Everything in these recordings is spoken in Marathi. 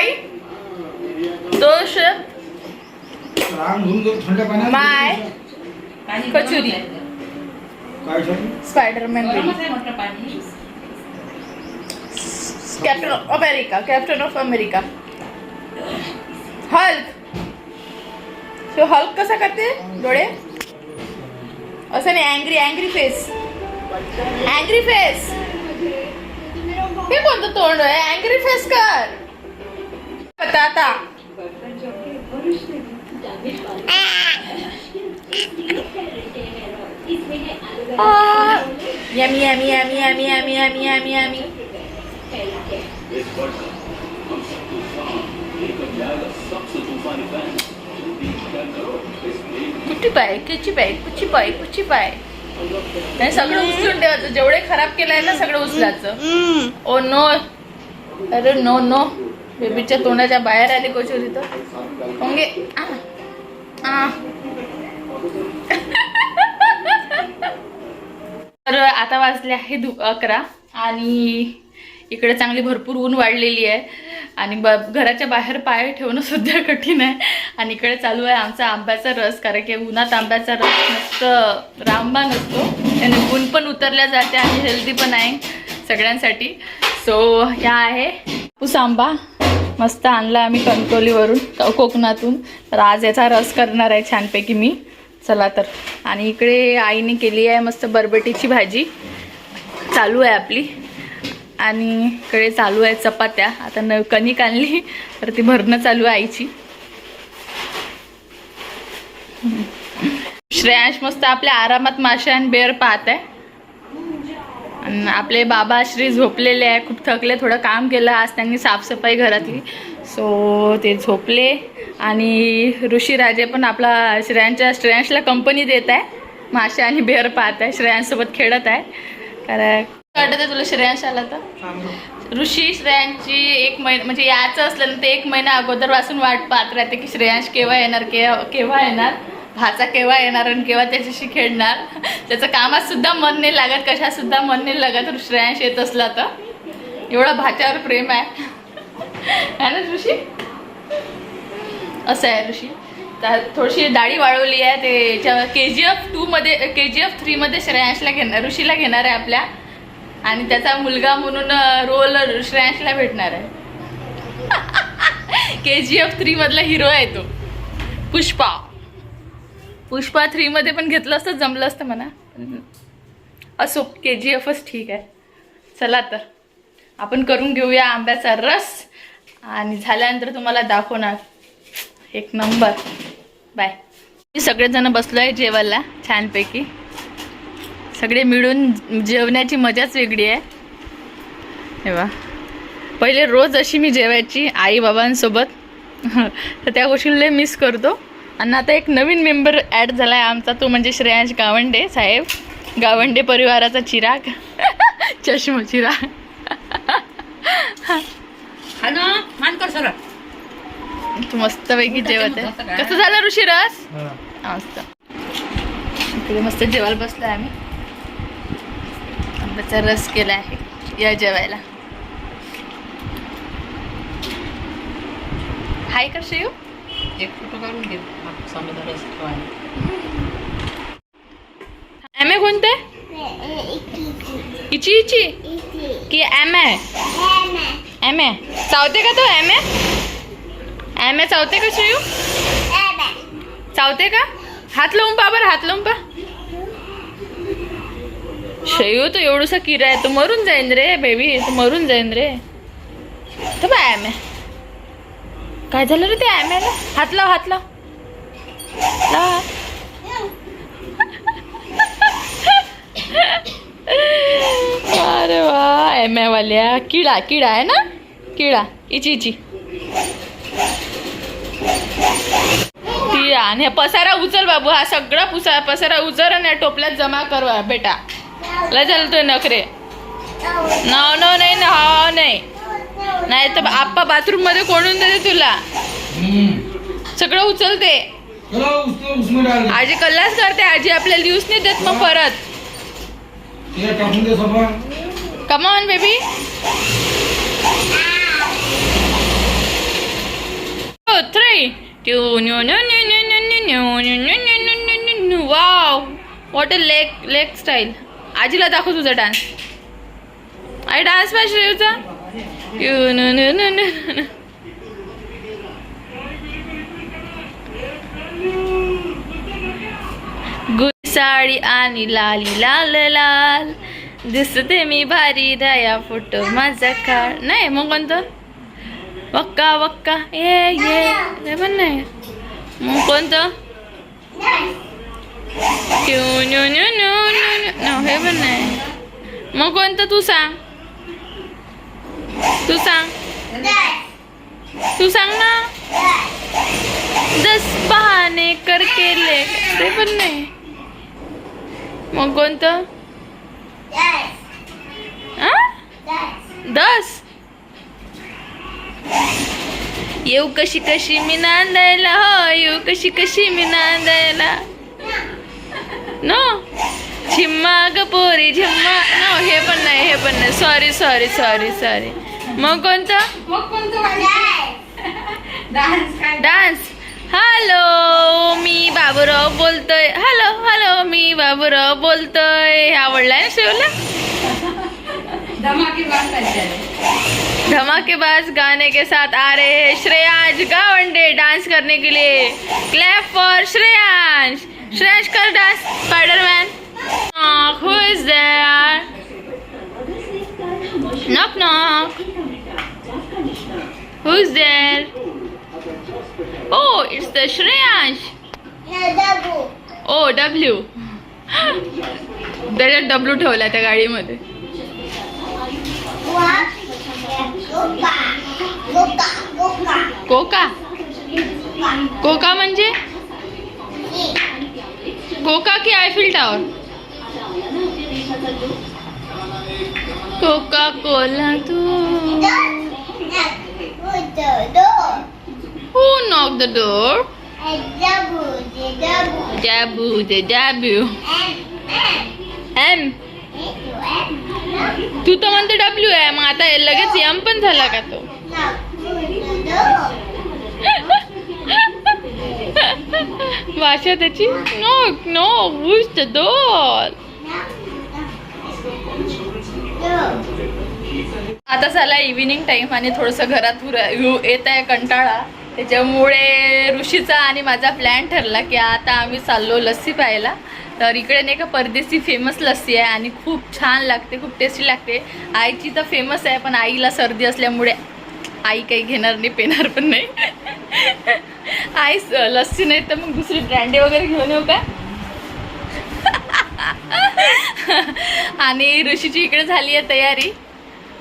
बाई? दोष? माय? Kachori. Spiderman captain of America captain of America hulk so hulk कसा करते? डोळे? असं नाही angry angry face angry face हे कोणतं तोंड आहे? अँग्री फेस कर. आता yummy yummy yummy yummy yummy yummy yummy yummy. कुठे पाय किची पाय कुची पाय कुची पाय नाही सगळं उचलून ठेवायचं. जेवढे खराब केलंय ना सगळं उचलायचं. Oh no. अरे नो नो. बेबीच्या तोंडाच्या बाहेर आली कोचोरी तर होंगे. तर आता वाजले आहे दु अकरा आणि इकडे चांगली भरपूर ऊन वाढलेली आहे. आणि ब घराच्या बाहेर पाय ठेवणं सुद्धा कठीण आहे. आणि इकडे चालू आहे आमचा आंब्याचा रस कारण की उन्हात आंब्याचा रस मस्त रामबा नसतो त्याने ऊन पण उतरल्या जाते आणि हेल्दी पण आहे सगळ्यांसाठी. सो ह्या आहे पूस आंबा. मस्त आणला आम्ही कणकोलीवरून कोकणातून. तर आज याचा रस करणार आहे छानपैकी मी. चला तर. आणि इकडे आईने केली आहे मस्त बरबटीची भाजी. चालू आहे आपली. आणि इकडे चालू आहे चपात्या. आता न कणिक आणली तर ती भरणं चालू आहे आईची. श्रेयांश मस्त आपल्या आरामात मासे आणि बेर पाहत आहे. आपले बाबा श्री झोपलेले आहे. खूप थकले थोडं काम केलं. आज त्यांनी साफसफाई घरातली. सो ते झोपले. आणि ऋषीराजे पण आपला श्रेयांच्या श्रेयांशला कंपनी देत आहे. मासे आणि बेर पाहत आहे. श्रेयांसोबत खेळत आहे. कारण वाटत आहे तुला श्रेयांश आला तर ऋषी श्रेयांची एक महिना म्हणजे याचं असलं ना ते एक महिना अगोदरपासून वाट पाहत राहते की श्रेयांश केव्हा येणार केव्हा केव्हा येणार. भाचा केव्हा येणार आणि केव्हा त्याच्याशी खेळणार? त्याचं कामात सुद्धा मन नाही लागत कशासुद्धा मन नाही लागत श्रेयांश येत असला तर. एवढं भाच्यावर प्रेम आहे. है ना ऋषी? असं आहे ऋषी. तर थोडीशी दाढी वाढवली आहे ते के जी एफ टूमध्ये के जी एफ थ्रीमध्ये श्रेयांशला घेणार ऋषीला घेणार आहे आपल्या. आणि त्याचा मुलगा म्हणून रोल श्रेयांशला भेटणार आहे. के जी एफ थ्रीमधला हिरो आहे तो. पुष्पा. पुष्पा थ्रीमध्ये पण घेतलं असतं जमलं असतं म्हणा. असो के जी एफच ठीक आहे. चला तर आपण करून घेऊया आंब्याचा रस. आणि झाल्यानंतर तुम्हाला दाखवणार. एक नंबर. बाय. मी सगळेजण बसलो आहे जेवायला छानपैकी. सगळे मिळून जेवण्याची मजाच वेगळी आहे. हे पहिले रोज अशी मी जेवायची आई बाबांसोबत तर त्या गोष्टीला मिस करतो. आणि आता एक नवीन मेंबर ॲड झाला आहे आमचा. तो म्हणजे श्रेयांश गावंडे साहेब. गावंडे परिवाराचा चिराग. चष्मा चिराग. हा ना मान कर सरळ. तू मस्तपैकी जेवत आहे. कसं झालं ऋषी रस मस्त. इकडे मस्त जेवायला बसलो आहे आम्ही. आंब्याचा रस केला आहे. या जेवायला. हाय कसे येऊ एक फोटो काढून घे. स्वामीचा रस ठेवायला. एम ए कोणते? इची इची? की एम ए एम ए चावते का तो एम ए एम ए चावते का श्रेयू चावते का? हात लावून पा बरं हात लावून पा शयू तो एवढूसा किरा आहे तो मरून जाईन रे बेबी तो मरून जाईन रे. तर बा एम ए काय झालं रे ते एम एला हात लाव हात लाव. अरे वा एम वाल्या. किडा किडा आहे ना? किडा इची इची. ती आणि पसारा उचल बाबू हा सगळा पुसा पसारा उचल आणि टोपल्यात जमा कर बेटा. लय चालतोय नखरे. नाव नाव नाही ना हा नाही. नाही तर आप्पा बाथरूममध्ये कोणून देते तुला? सगळं उचलते. आजी कल्लाच करते आजी आपल्याला दिवस नाही देत मग परत come on baby what a leg leg style आजीला दाखव तुझा डान्स आई डान्स पाहिजे तुझा साडी आणि लाली लाल लाल. दिसते मी भारी दया फोटो माझा काळ. नाही मग कोणतं? वक्का वक्का. ये ये. हे पण नाही. मग कोणतं? New new new new new हे पण नाही. मग कोणतं तू सांग? तू सांग. तू सांग ना. दस बहाने कर केले ते पण नाही. मग कोणतं? दस? येऊ कशी कशी मी नांदायला हो येऊ कशी कशी मी नांदायला. नो? झिम्मा ग पोरी झिम्मा. नो हे पण नाही हे पण नाही. सॉरी सॉरी सॉरी सॉरी मग कोणतं? डान्स हॅलो मी बाबूराव बोलतोय. हॅलो हॅलो मी बाबूराव बोलतोय. आवडलाय ना शिवला? धमाकेबाज गाने के साथ आ रहे हैं श्रेयांश गावंडे डांस करने के लिए. Clap for Shreyansh. श्रेयांश कर dance spiderman who is there knock knock who is there oh it's the Shreyansh oh W त्याच्यात डब्ल्यू ठेवला त्या गाडीमध्ये. कोका? कोका म्हणजे? कोका की आयफिल टॉवर कोका कोला तू who knock the door W the W M तू तर म्हणते डब्ल्यू आहे मग आता लगेच एम पण झाला का तो? भाषा त्याची? No no who's the door आता झाला इव्हिनिंग टाइम आणि थोडंसं घरात उर- येत आहे कंटाळा. त्याच्यामुळे ऋषीचा आणि माझा प्लॅन ठरला की आता आम्ही चाललो लस्सी पाहायला तर इकडे नाही का परदेशी फेमस लस्सी आहे आणि खूप छान लागते खूप टेस्टी लागते. आईची तर फेमस आहे पण आईला सर्दी असल्यामुळे आई काही घेणार नाही पेणार पण नाही. आई स- लस्सी नाही तर मग दुसरी ब्रँडी वगैरे घेऊन येऊ का? आणि ऋषीची इकडे झाली आहे तयारी.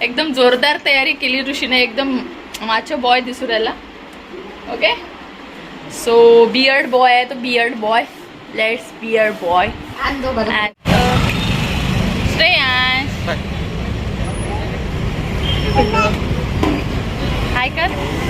एकदम जोरदार तयारी केली ऋषीने एकदम माझ्या बॉय दिसू राहिला. Okay? So, beard boy. Ito, beard boy. Let's beard boy. Ando ba? Ando. So, yan. Hi, Kat.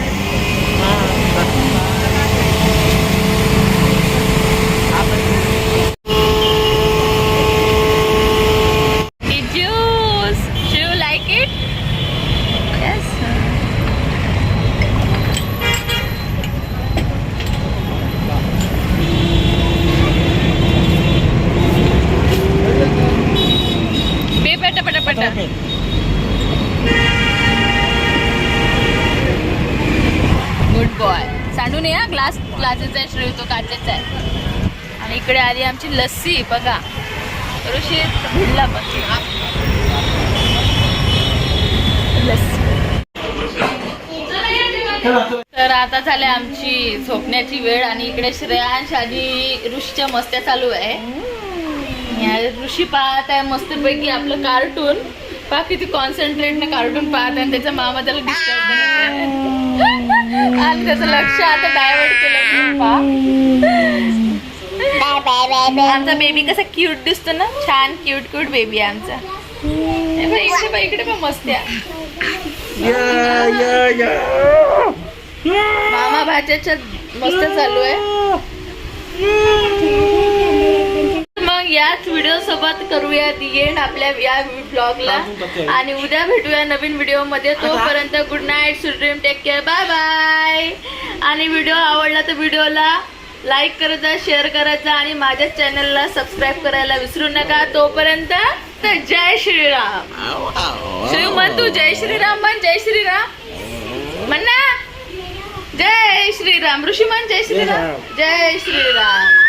ग्लासेचा आहे श्रेय तो काचेचा आहे. आणि इकडे आली आमची लस्सी बघा. ऋषी भिडला पण. लस्सी. तर आता झाले आमची झोपण्याची वेळ आणि इकडे श्रेयांश आणि ऋषीच्या मस्त्या चालू आहे. या ऋषी पाहत आहे मस्तपैकी आपलं कार्टून. पहा किती कॉन्सन्ट्रेटने कार्टून पाहत आहे आणि त्याचा मामा त्याला डिस्टर्ब आणि त्याचं लक्ष आता डायव्हर्ट केलं आमचा बेबी कसा क्यूट दिसतो ना? छान क्यूट क्यूट बेबी आहे आमचा. इकडे बघ, इकडे पण मस्त मामा भाच्याच्या मस्त चालू आहे. मग याच व्हिडिओ सोबत करूया दी एंड आपल्या या ब्लॉगला आणि उद्या भेटूया नवीन व्हिडिओमध्ये. तोपर्यंत good night sweet dream take care bye bye आणि व्हिडिओ आवडला तर व्हिडिओला लाईक करायचा शेअर करायचा आणि माझ्या चॅनलला सबस्क्राईब करायला विसरू नका. तोपर्यंत तर जय श्रीराम. श्री म्हण तू जय श्रीराम म्हण जय श्रीराम. म्हण ना. जय श्रीराम. ऋषी म्हण जय श्रीराम. जय श्रीराम.